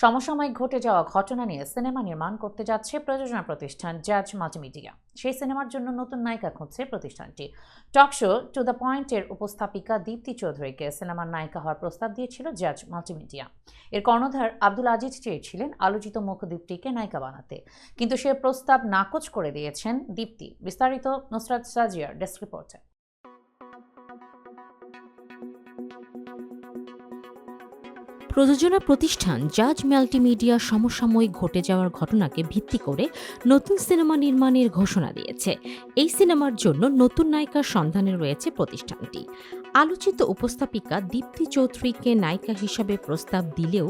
সমসাময়িক ঘটে যাওয়া ঘটনা নিয়ে সিনেমা নির্মাণ করতে যাচ্ছে প্রযোজনা প্রতিষ্ঠান জাজ মাল্টিমিডিয়া। সেই সিনেমার জন্য নতুন নায়িকা খুঁজছে প্রতিষ্ঠানটি। টক শো টু দ্য পয়েন্টের উপস্থাপিকা দীপ্তি চৌধুরীকে সিনেমার নায়িকা হওয়ার প্রস্তাব দিয়েছিল জাজ মাল্টিমিডিয়া। এর কর্ণধার আব্দুল আজিজ চেয়েছিলেন আলোচিত মুখ দীপ্তিকে নায়িকা বানাতে। কিন্তু সে প্রস্তাব নাকচ করে দিয়েছেন দীপ্তি। বিস্তারিত নুসরাত সাজিয়ার ডেস্ক রিপোর্টে। প্রযোজনা প্রতিষ্ঠান জাজ মাল্টিমিডিয়া সমসাময়িক ঘটে যাওয়ার ঘটনাকে ভিত্তি করে নতুন সিনেমা নির্মাণের ঘোষণা দিয়েছে। এই সিনেমার জন্য নতুন নায়িকার সন্ধানে রয়েছে প্রতিষ্ঠানটি। আলোচিত উপস্থাপিকা দীপ্তি চৌধুরীকে নায়িকা হিসাবে প্রস্তাব দিলেও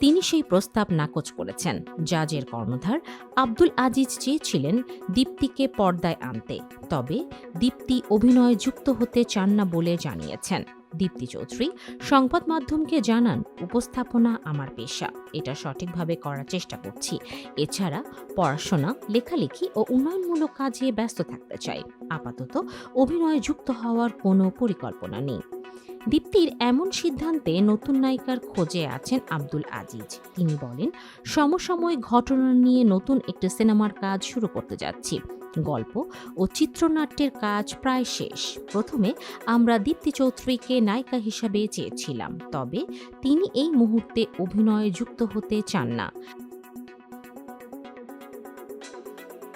তিনি সেই প্রস্তাব নাকচ করেছেন। জাজের কর্ণধার আব্দুল আজিজ চেয়েছিলেন দীপ্তিকে পর্দায় আনতে। তবে দীপ্তি অভিনয়ে যুক্ত হতে চান না বলে জানিয়েছেন। দীপ্তি চৌধুরী। সংবাদ মাধ্যমকে জানান, উপস্থাপনা আমার পেশা। এটা সঠিকভাবে করার চেষ্টা করছি। এছাড়া পড়াশোনা, লেখালেখি ও উন্নয়নমূলক কাজে ব্যস্ত থাকতে চাই। আপাতত অভিনয়ে যুক্ত হওয়ার কোনো পরিকল্পনা নেই। দীপ্তির এমন সিদ্ধান্তে নতুন নায়িকার খোঁজে আছেন আব্দুল আজিজ। তিনি বলেন, সমসাময়িক ঘটনা নিয়ে নতুন একটি সিনেমার কাজ শুরু করতে যাচ্ছি। গল্প ও চিত্রনাট্যের কাজ প্রায় শেষ। প্রথমে আমরা দীপ্তি চৌধুরীকে নায়িকা হিসাবে চেয়েছিলাম, তবে তিনি এই মুহূর্তে অভিনয়ে যুক্ত হতে চান না।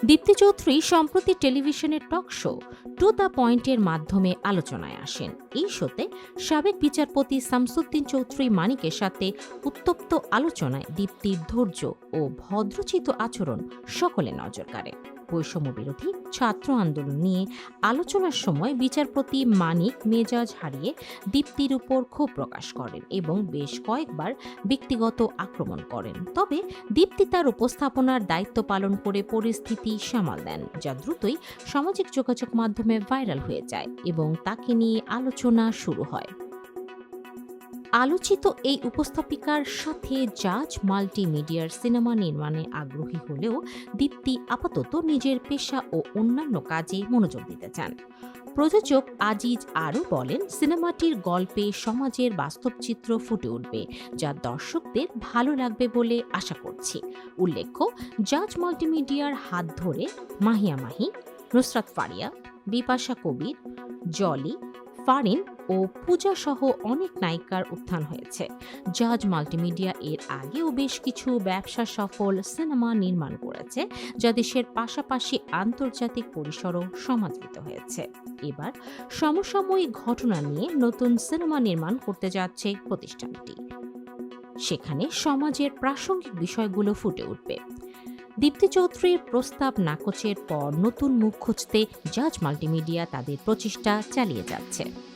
দীপ্তি চৌধুরী সম্প্রতি টেলিভিশনের টক শো টু দ্য পয়েন্টের মাধ্যমে আলোচনায় আসেন। এই শোতে সাবেক বিচারপতি শামসুদ্দিন চৌধুরী মানিকের সাথে উত্তপ্ত আলোচনায় দীপ্তির ধৈর্য ও ভদ্রচিত আচরণ সকলে নজর কাড়ে। বৈষম্য বিরোধী ছাত্র আন্দোলন নিয়ে আলোচনার সময় বিচারপতি মানিক মেজাজ হারিয়ে দীপ্তির উপর ক্ষোভ প্রকাশ করেন এবং বেশ কয়েকবার ব্যক্তিগত আক্রমণ করেন। তবে দীপ্তি তার উপস্থাপনার দায়িত্ব পালন করে পরিস্থিতি সামাল দেন, যা দ্রুতই সামাজিক যোগাযোগ মাধ্যমে ভাইরাল হয়ে যায় এবং তাকে নিয়ে আলোচনা শুরু হয়। আলোচিত এই উপস্থাপিকার সাথে জাজ মাল্টিমিডিয়ার সিনেমা নির্মাণে আগ্রহী হলেও দীপ্তি আপাতত নিজের পেশা ও অন্যান্য কাজে মনোযোগ দিতে চান। প্রযোজক আজিজ আরও বলেন, সিনেমাটির গল্পে সমাজের বাস্তব চিত্র ফুটে উঠবে, যা দর্শকদের ভালো লাগবে বলে আশা করছি। উল্লেখ্য, জাজ মাল্টিমিডিয়ার হাত ধরে মাহিয়া মাহি, নুসরাত ফারিয়া, বিপাশা কবির, জলি ফারিন ও পূজা সহ অনেক নায়িকার উত্থান হয়েছে। জাজ মাল্টিমিডিয়া এর আগেও বেশ কিছু ব্যবসা সফল সিনেমা নির্মাণ করেছে, যা দেশের পাশাপাশি আন্তর্জাতিক পরিসরও সমাদৃত হয়েছে। এবার সমসাময়িক ঘটনা নিয়ে নতুন সিনেমা নির্মাণ করতে যাচ্ছে প্রতিষ্ঠানটি। সেখানে সমাজের প্রাসঙ্গিক বিষয়গুলো ফুটে উঠবে। দীপ্তি চৌধুরীর প্রস্তাব নাকচের পর নতুন মুখ খুঁজতে জাজ মাল্টিমিডিয়া তাদের প্রচেষ্টা চালিয়ে যাচ্ছে।